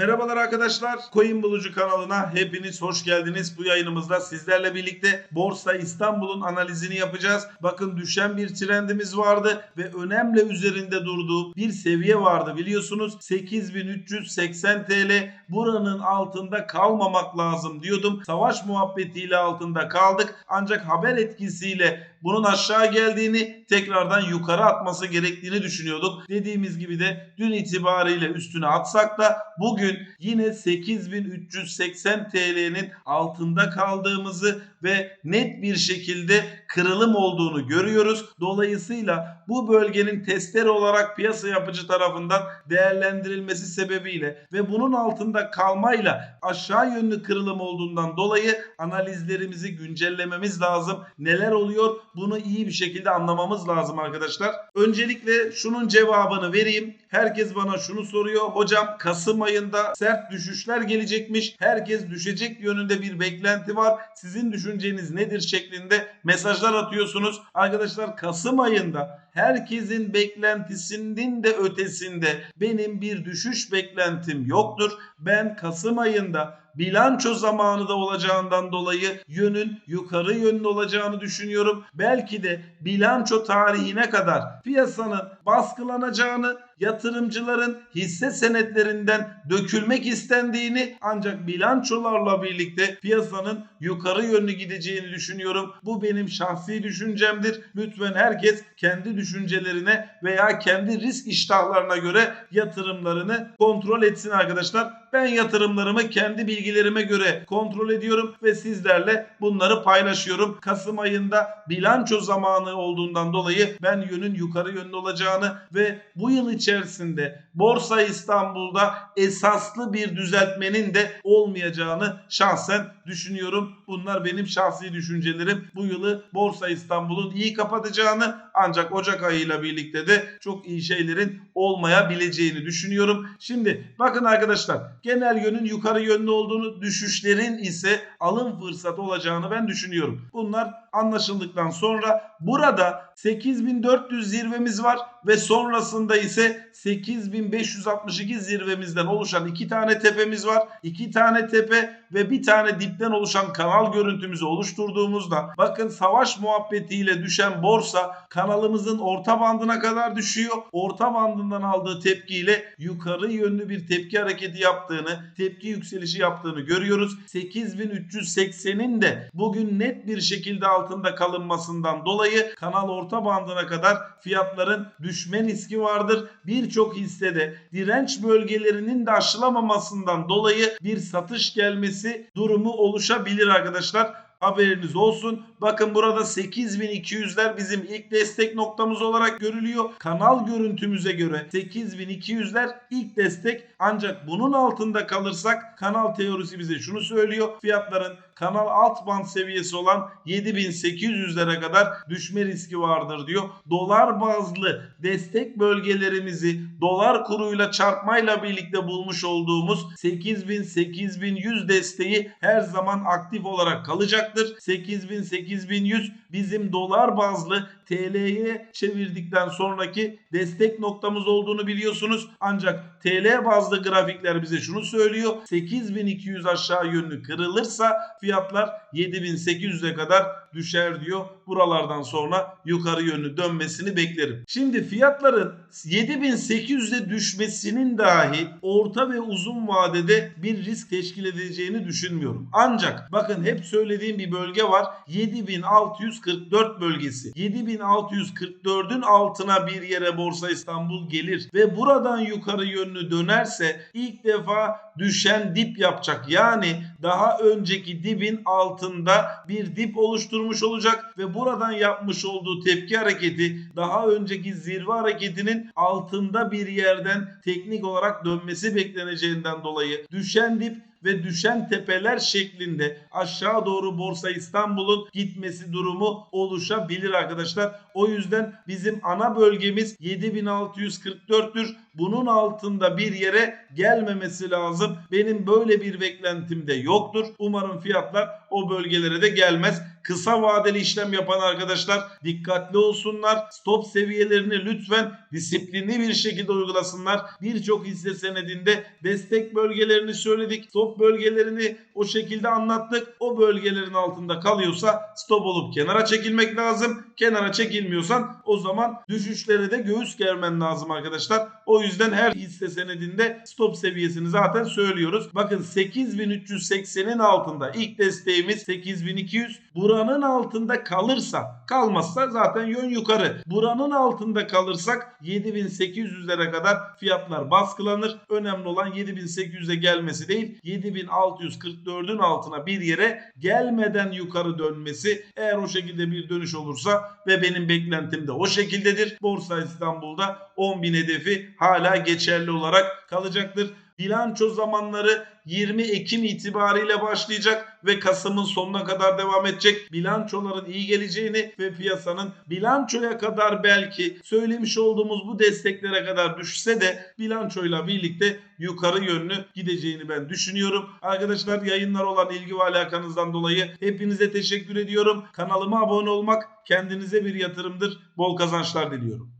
Merhabalar arkadaşlar. Coin Bulucu kanalına hepiniz hoş geldiniz. Bu yayınımızda sizlerle birlikte Borsa İstanbul'un analizini yapacağız. Bakın düşen bir trendimiz vardı ve önemli üzerinde durduğu bir seviye vardı biliyorsunuz. 8380 TL buranın altında kalmamak lazım diyordum. Savaş muhabbetiyle altında kaldık. Ancak haber etkisiyle bunun aşağı geldiğini tekrardan yukarı atması gerektiğini düşünüyorduk. Dediğimiz gibi de dün itibariyle üstüne atsak da bugün yine 8380 TL'nin altında kaldığımızı ve net bir şekilde kırılım olduğunu görüyoruz. Dolayısıyla bu bölgenin testere olarak piyasa yapıcı tarafından değerlendirilmesi sebebiyle ve bunun altında kalmayla aşağı yönlü kırılım olduğundan dolayı analizlerimizi güncellememiz lazım. Neler oluyor? Bunu iyi bir şekilde anlamamız lazım arkadaşlar. Öncelikle şunun cevabını vereyim. Herkes bana şunu soruyor. Hocam Kasım ayında sert düşüşler gelecekmiş. Herkes düşecek yönünde bir beklenti var. Sizin düşünceniz nedir şeklinde mesajlar atıyorsunuz. Arkadaşlar Kasım ayında herkesin beklentisinin de ötesinde benim bir düşüş beklentim yoktur. Ben Kasım ayında bilanço zamanı da olacağından dolayı yönün yukarı yönlü olacağını düşünüyorum. Belki de bilanço tarihine kadar piyasanın baskılanacağını, yatırımcıların hisse senetlerinden dökülmek istendiğini ancak bilançolarla birlikte piyasanın yukarı yönlü gideceğini düşünüyorum. Bu benim şahsi düşüncemdir. Lütfen herkes kendi düşüncelerine veya kendi risk iştahlarına göre yatırımlarını kontrol etsin arkadaşlar. Ben yatırımlarımı kendi bilgilerime göre kontrol ediyorum ve sizlerle bunları paylaşıyorum. Kasım ayında bilanço zamanı olduğundan dolayı ben yönün yukarı yönlü olacağını ve bu yıl içerisinde Borsa İstanbul'da esaslı bir düzeltmenin de olmayacağını şahsen düşünüyorum. Bunlar benim şahsi düşüncelerim. Bu yılı Borsa İstanbul'un iyi kapatacağını ancak Ocak ayıyla birlikte de çok iyi şeylerin olmayabileceğini düşünüyorum. Şimdi bakın arkadaşlar genel yönün yukarı yönlü olduğunu düşüşlerin ise alım fırsatı olacağını ben düşünüyorum. Bunlar anlaşıldıktan sonra burada 8400 zirvemiz var ve sonrasında ise 8562 zirvemizden oluşan iki tane tepemiz var. İki tane tepe ve bir tane dipten oluşan kanal görüntümüzü oluşturduğumuzda bakın savaş muhabbetiyle düşen borsa kanalımızın orta bandına kadar düşüyor. Orta bandından aldığı tepkiyle yukarı yönlü bir tepki hareketi yaptığını, tepki yükselişi yaptığını görüyoruz. 8380'in de bugün net bir şekilde altında kalınmasından dolayı kanal orta bandına kadar fiyatların düşme riski vardır. Birçok hissede direnç bölgelerinin de aşılamamasından dolayı bir satış gelmesi durumu oluşabilir arkadaşlar arkadaşlar. Haberiniz olsun. Bakın burada 8200'ler bizim ilk destek noktamız olarak görülüyor. Kanal görüntümüze göre 8200'ler ilk destek. Ancak bunun altında kalırsak kanal teorisi bize şunu söylüyor. Fiyatların kanal alt band seviyesi olan 7800'lere kadar düşme riski vardır diyor. Dolar bazlı destek bölgelerimizi dolar kuruyla çarpmayla birlikte bulmuş olduğumuz 8000-8100 desteği her zaman aktif olarak kalacaktır. 8000-8100 bizim dolar bazlı TL'ye çevirdikten sonraki destek noktamız olduğunu biliyorsunuz. Ancak TL bazlı grafikler bize şunu söylüyor. 8200 aşağı yönlü kırılırsa fiyatlar 7800'e kadar düşer diyor. Buralardan sonra yukarı yönlü dönmesini beklerim. Şimdi fiyatların 7800'e düşmesinin dahi orta ve uzun vadede bir risk teşkil edeceğini düşünmüyorum. Ancak bakın hep söylediğim bir bölge var. 7644 bölgesi. 7644'ün altına bir yere Borsa İstanbul gelir ve buradan yukarı yönlü dönerse ilk defa düşen dip yapacak. Yani daha önceki dibin altında bir dip oluşturmuş olacak ve buradan yapmış olduğu tepki hareketi daha önceki zirve hareketinin altında bir yerden teknik olarak dönmesi bekleneceğinden dolayı düşen dip ve düşen tepeler şeklinde aşağı doğru Borsa İstanbul'un gitmesi durumu oluşabilir arkadaşlar. O yüzden bizim ana bölgemiz 7644'tür. Bunun altında bir yere gelmemesi lazım. Benim böyle bir beklentim de yoktur. Umarım fiyatlar o bölgelere de gelmez. Kısa vadeli işlem yapan arkadaşlar dikkatli olsunlar. Stop seviyelerini lütfen disiplinli bir şekilde uygulasınlar. Birçok hisse senedinde destek bölgelerini söyledik. Stop bölgelerini o şekilde anlattık. O bölgelerin altında kalıyorsa stop olup kenara çekilmek lazım. Kenara çekilmiyorsan o zaman düşüşlere de göğüs germen lazım arkadaşlar. O yüzden her hisse senedinde stop seviyesini zaten söylüyoruz. Bakın 8380'in altında ilk desteğimiz 8200. Buranın altında kalırsa kalmazsa zaten yön yukarı. Buranın altında kalırsak 7800'lere kadar fiyatlar baskılanır. Önemli olan 7800'e gelmesi değil 7644'ün altına bir yere gelmeden yukarı dönmesi. Eğer o şekilde bir dönüş olursa ve benim beklentim de o şekildedir. Borsa İstanbul'da 10.000 hedefi hala geçerli olarak kalacaktır. Bilanço zamanları 20 Ekim itibariyle başlayacak ve Kasım'ın sonuna kadar devam edecek. Bilançoların iyi geleceğini ve piyasanın bilançoya kadar belki söylemiş olduğumuz bu desteklere kadar düşse de bilançoyla birlikte yukarı yönlü gideceğini ben düşünüyorum. Arkadaşlar yayınlar olan ilgi ve alakanızdan dolayı hepinize teşekkür ediyorum. Kanalıma abone olmak kendinize bir yatırımdır. Bol kazançlar diliyorum.